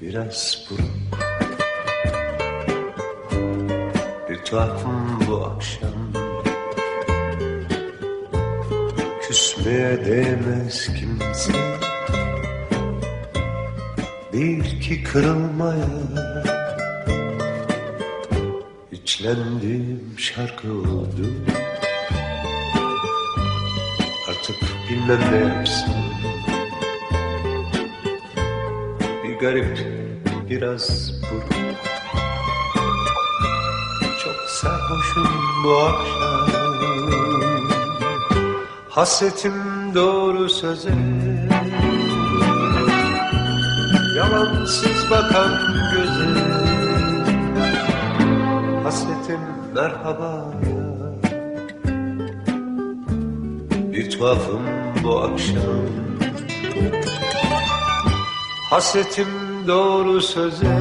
biraz buruk Bir tuhafım bu akşam. Küsmeye değmez kimse. Değil ki kırılmaya İçlendiğim şarkı oldu. Artık bilmem ne yapsam garip biraz buruk. Çok sarhoşum bu akşam. Hasretim doğru söze. Yalansız bakan göze. Hasretim merhaba Bir tuhafım bu akşam Hasretim doğru söze.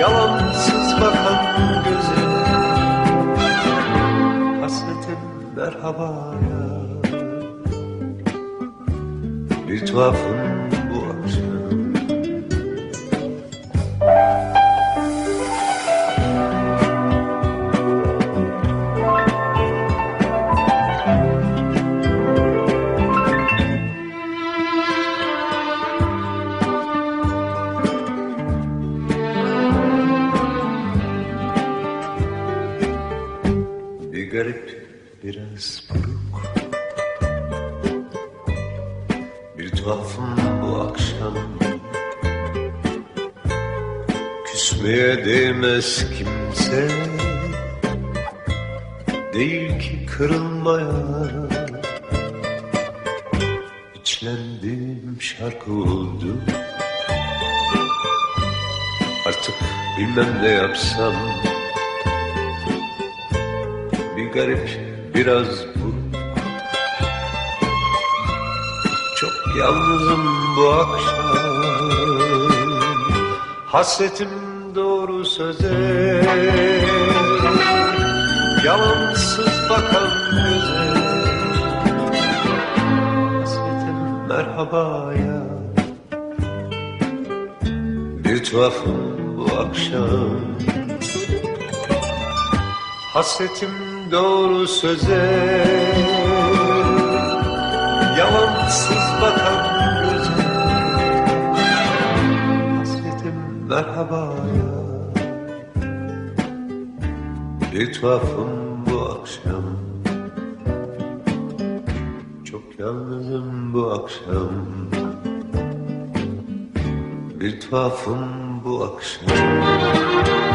Yalansız bakan göze. Hasretim merhabaya. Bir tuhafım biraz buruk Bir tuhafım bu akşam. Küsmeye değmez kimse. Değil ki kırılmaya İçlendiğim şarkı oldu. Artık bilmem ne yapsam. Bir garip biraz buruk Çok yalnızım bu akşam. Hasretim doğru söze. Yalansız bakan göze Hasretim merhabaya Bir tuhafım bu akşam. Hasretim doğru söze. Yalansız bakan göze Hasretim merhabaya Bir tuhafım bu akşam. Çok yalnızım bu akşam. Bir tuhafım bu akşam